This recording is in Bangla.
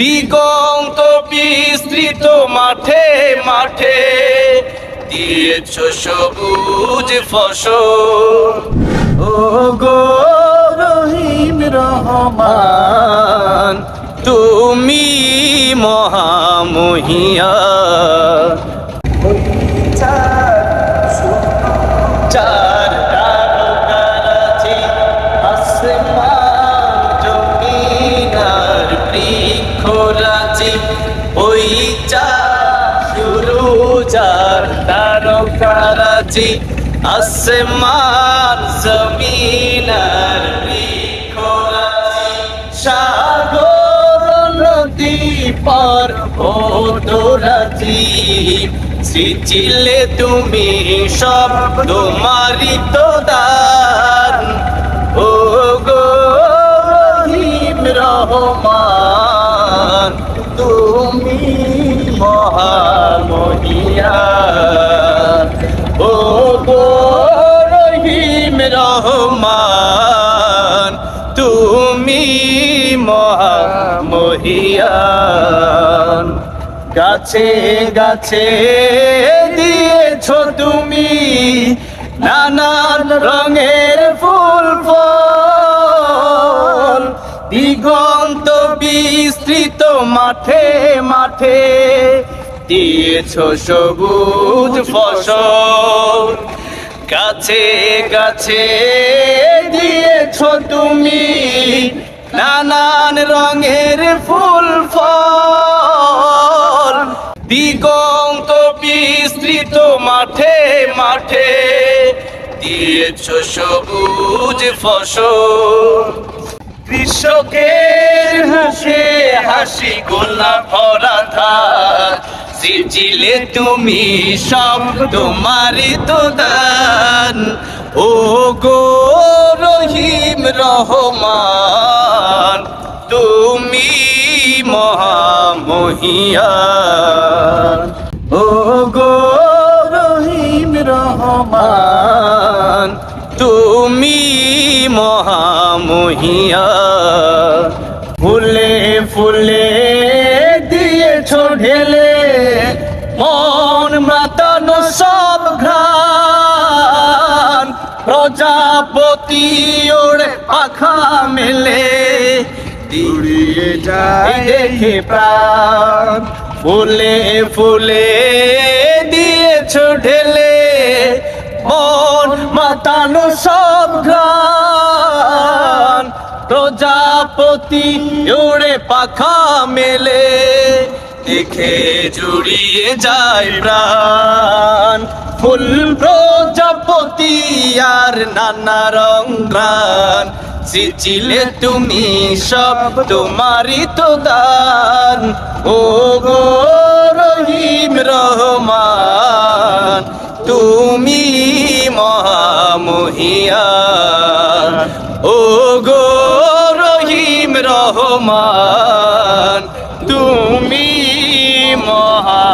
দিগন্ত বিস্তৃত মাঠে মাঠে। দিয়েছ সবুজ ফসল। ও গো রহিম রহমান তুমি মহামহিয়া। তারকারাজি আসমান জমিনার বৃক্ষরাজি, সাগর নদী পার রাজি সৃজিলে তুমি সব তোমারই তো দান ও গো রহিম রহমান, তুমি মহামহিয়া ও গো রহিম তুমি মহামহিয়ান। গাছে গাছে দিয়েছ তুমি নানান রঙের ফুল, ফল। দিগন্ত বিস্তৃত মাঠে মাঠে দিয়েছ সবুজ ফসল। গাছে গাছে দিয়েছ তুমি নানান রঙের ফুল ফল। দিগন্ত বিস্তৃত মাঠে মাঠে দিয়েছ সবুজ ফসল। কৃষকের হাসে হাসি গোলা ভরা ধার সিজিলে তুমি সব তোমারই তো দান ও গো রহিম রহমান, তুমি মহামহিয়ান। ও গো রহিম রহমান, তুমি মহামহিয়া ফুলে ফুলে দিয়েছ ঢেলে মন মাতানো সব ঘ্রাণ। প্রজাপতি ওড়ে পাখা মেলে। উড়িয়ে যায় দেখে প্রাণ। ফুলে ফুলে দিয়েছ ঢেলে। মন মাতানো সব গান প্রজাপতি উড়ে পাখা মেলে। দেখে জুড়িয়ে যায় প্রাণ। ফুল প্রজাপতি আর নানা রং গান সিচিলে তুমি সব তোমারই তো দান। ও গো রহিম রহমান, তুমি মহামহিয়ান। ও গো রহিম রহমান তুমি মহা